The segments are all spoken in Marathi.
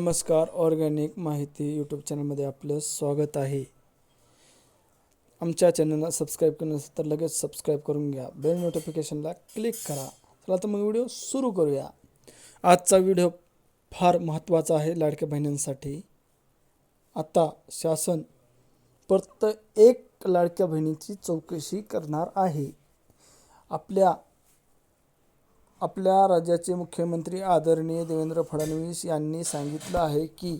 नमस्कार ऑर्गॅनिक माहिती यूट्यूब चॅनलमध्ये आपलं स्वागत आहे. आमच्या चॅनलला सबस्क्राईब करून नसेल तर लगेच सबस्क्राईब करून घ्या. बेल नोटिफिकेशनला क्लिक करा. चला तर मग व्हिडिओ सुरू करूया. आजचा व्हिडिओ फार महत्त्वाचा आहे लाडक्या बहिणींसाठी. आता शासन प्रत्येक लाडक्या बहिणीची चौकशी करणार आहे. आपल्या आपल्या राज्याचे मुख्यमंत्री आदरणीय देवेंद्र फडणवीस यांनी सांगितलं आहे की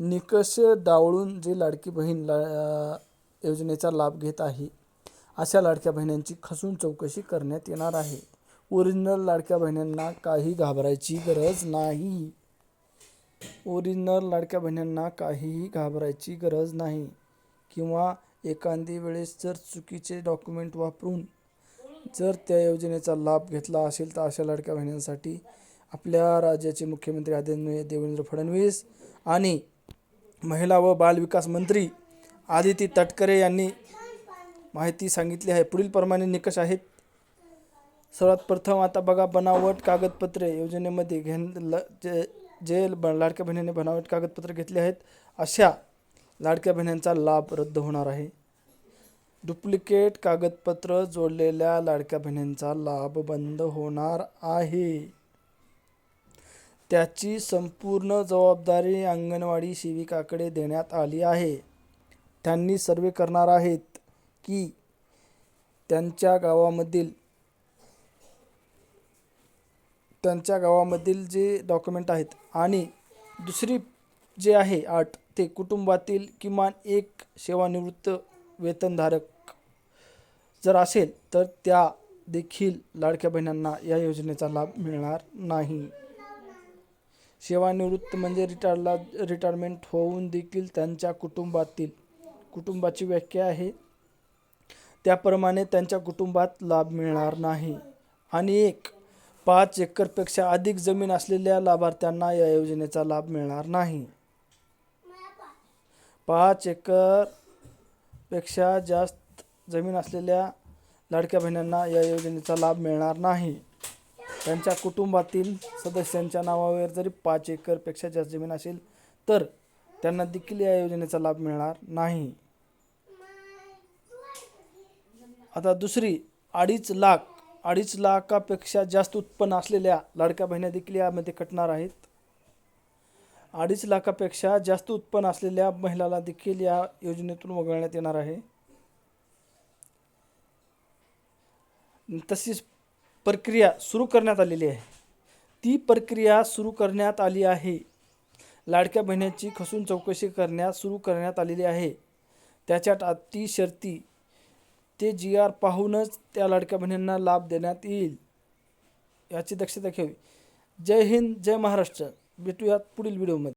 निकष डावळून जे लाडकी बहीण ला योजनेचा लाभ घेत आहे अशा लाडक्या बहिणींची खसून चौकशी करण्यात येणार आहे. ओरिजिनल लाडक्या बहिणींना काही घाबरायची गरज नाही. ओरिजिनल लाडक्या बहिणींना काहीही घाबरायची गरज नाही. किंवा एखादी वेळेस जर चुकीचे डॉक्युमेंट वापरून जर त्या योजनेचा लाभ घेतला असेल तर अशा लाडक्या बहिणींसाठी आपल्या राज्याचे मुख्यमंत्री आदरणीय देवेंद्र फडणवीस आणि महिला व बालविकास मंत्री आदिती तटकरे यांनी माहिती सांगितली आहे. पुढील प्रमाणे निकष आहेत. सर्वात प्रथम आता बघा बनावट कागदपत्रे योजनेमध्ये घेण ल जे जे ब- लाडक्या बहिणीने बनावट कागदपत्रे घेतले आहेत अशा लाडक्या बहिणींचा लाभ रद्द होणार आहे. डुप्लिकेट कागदपत्र जोडलेल्या लाडक्या बहिणींचा लाभ बंद होणार आहे. त्याची संपूर्ण जबाबदारी अंगणवाडी सेविकाकडे देण्यात आली आहे. त्यांनी सर्वे करणार आहेत की त्यांच्या गावामधील त्यांच्या गावामधील जे डॉक्युमेंट आहेत आणि दुसरी जे आहे आठ ते कुटुंबातील किमान एक सेवानिवृत्त वेतनधारक जर असेल तर त्या देखील लाडक्या बहिणींना या योजनेचा लाभ मिळणार नाही. सेवानिवृत्त म्हणजे रिटायरला रिटायरमेंट होऊन देखील त्यांच्या कुटुंबातील कुटुंबाची व्याख्या आहे. त्याप्रमाणे त्यांच्या कुटुंबात लाभ मिळणार नाही. आणि एक पाच एकरपेक्षा अधिक जमीन असलेल्या लाभार्थ्यांना या योजनेचा लाभ मिळणार नाही. पाच एकर पेक्षा जास्त जमीन असलेल्या लाडक्या बहिणींना या योजनेचा लाभ मिळणार नाही. त्यांच्या कुटुंबातील सदस्यांच्या नावावर जरी पाच एकरपेक्षा जास्त जमीन असेल तर त्यांना देखील या योजनेचा लाभ मिळणार नाही. आता दुसरी अडीच लाख अडीच लाखापेक्षा जास्त उत्पन्न असलेल्या लाडक्या बहिण्या देखील यामध्ये कटणार आहेत. अडीच लाखापेक्षा जास्त उत्पन्न असलेल्या महिलाला देखील या योजनेतून वगळण्यात येणार आहे. तशीच प्रक्रिया सुरू करण्यात आलेली आहे. ती प्रक्रिया सुरू करण्यात आली आहे. लाडक्या बहिणीची खसून चौकशी करण्यास सुरू करण्यात आलेली आहे. त्याच्यात अति शर्ती ते जी आर पाहूनच त्या लाडक्या बहिणींना लाभ देण्यात येईल. याची दक्षता घ्यावी. जय हिंद जय महाराष्ट्र. भेटूयात पुढील व्हिडिओमध्ये.